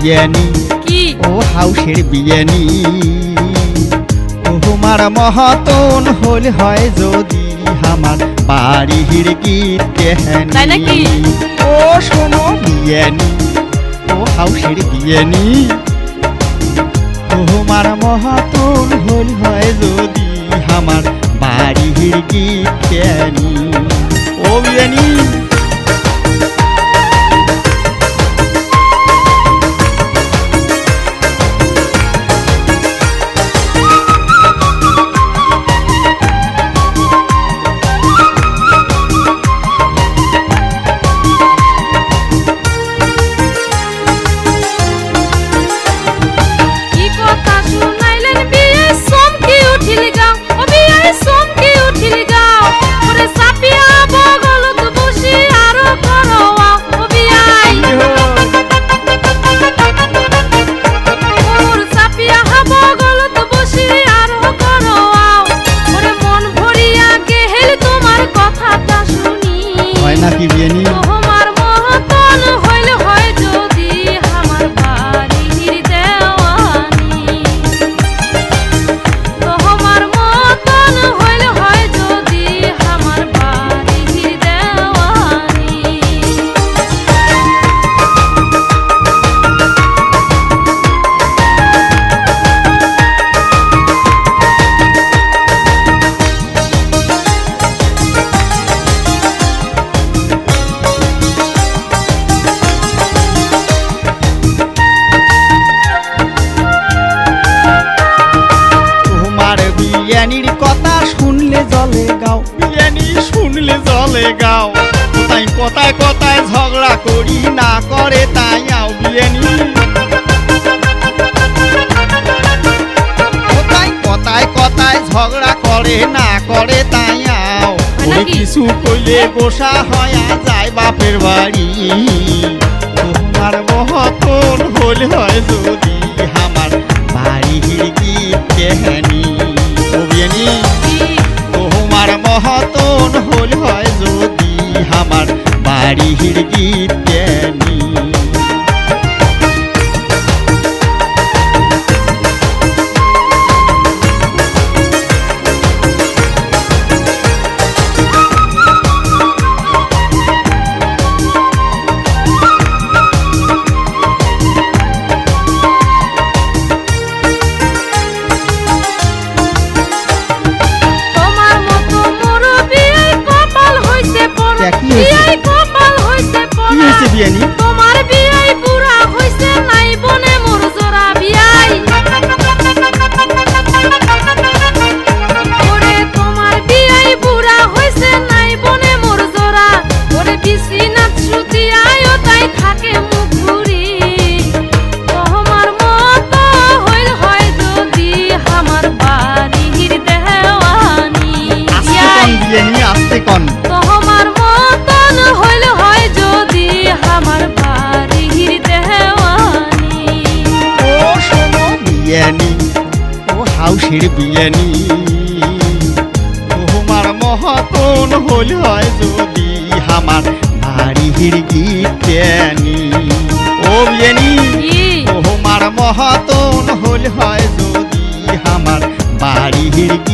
বিয়ানি কি? ও হাউসের বিয়ানি তোমার মহাতন হল হয় যদি আমার বাড়ির গীত নাকি? ও শোনো বিয়ানি ও হাউসের বিয়ানি তোমার মহাতন হল হয় যদি আমার বাড়ির গীত জ্ঞানী বিয়ানির কথা শুনলে জলে গাও। বিয়ানি শুনলে জলে গাও। কোথায় কথায় কথায় ঝগড়া করি না করে তাই আও বিয়ানি কোথায় কথায় কথায় ঝগড়া করে না করে তাই আও। ওরে কিছু কইলে গোসা হয়া যায় বাপের বাড়ি। তোমার মহতন হল হয় যদি তোমার হল হয় যদি আমার বাড়ির গীত জ্ঞানী হাউসের বিয়ানি তোমার মহতন হল হয় যদি আমার গীত জ্ঞানী ও বিয়ানি তোমার মহাতন হল হয় যদি আমার বাড়ি গীত